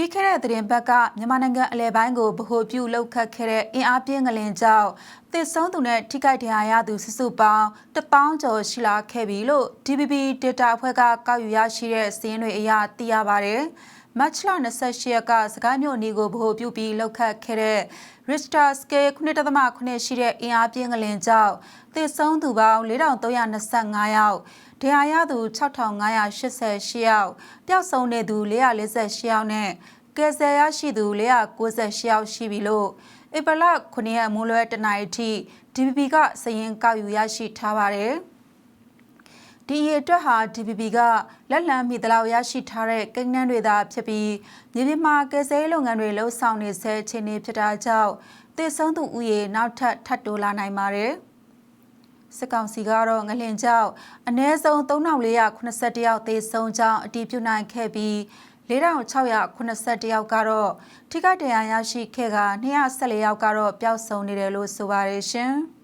ပြီးခဲ့တဲ့သတင်းပတ်ကမြန်မာနိုင်ငံအလဲပိုင်းကိုဗဟိုပြုလောက်ခတ်ခဲ့တဲ့အင်အားပြင်းငလင်ကြောင့်တစ်ဆုံးသူနဲ့ထိခိုက်ဒဏ်ရာရသူစုစုပေါင်း1000ကျော်ရှိလာခဲ့ပြီလို့ DBB Data အဖွဲ့ကကောက်ယူရရှိတဲ့စာရင်းတွေအရသိရပါတယ်။မတ်လ28ရက်ကစကိုင်းမြို့နေကိုဗဟိုပြုပြီးလောက်ခတ်ခဲ့တဲ့ Richter scale 9.8ရှိတဲ့အင်အားပြင်းငလင်ကြောင့်တစ်ဆုံးသူပေါင်း4325ယောက်ဒဏ်ရာရသူ6588ယောက်ပျောက်ဆုံးနေသူ448ယောက်နဲ့ ကယ်ဆယ်ရရှိသူ498ယောက်ရှိပြီလို့ဧပြီလ9ရက်မိုးလွဲတနင်္လာအထိ DPP ကစရင်ကောက်ယူရရှိထားပါတယ်။ဒီရအတွက်ဟာ DPP ကလက်လံမိသလောက်ရရှိထားတဲ့ကိန်းဂဏန်းတွေသာဖြစ်ပြီးမြေပြင်မှာကယ်ဆယ်ရေးလုပ်ငန်းတွေလှုပ်ဆောင်နေဆဲအခြေအနေဖြစ်တာကြောင့်တည်ဆုံးသူဥယေနောက်ထပ်ထပ်တိုးလာနိုင်ပါတယ်။စစ်ကောင်စီကတော့ငလင်ကြောင့်အ ਨੇ ဆုံး3481ယောက်သေဆုံးကြောင်းအတည်ပြုနိုင်ခဲ့ပြီး 4681ယောက်ကတော့ထိခိုက်ဒဏ်ရာရရှိခဲ့က214ယောက်ကတော့ပျောက်ဆုံးနေတယ်လို့ဆိုပါတယ်ရှင်။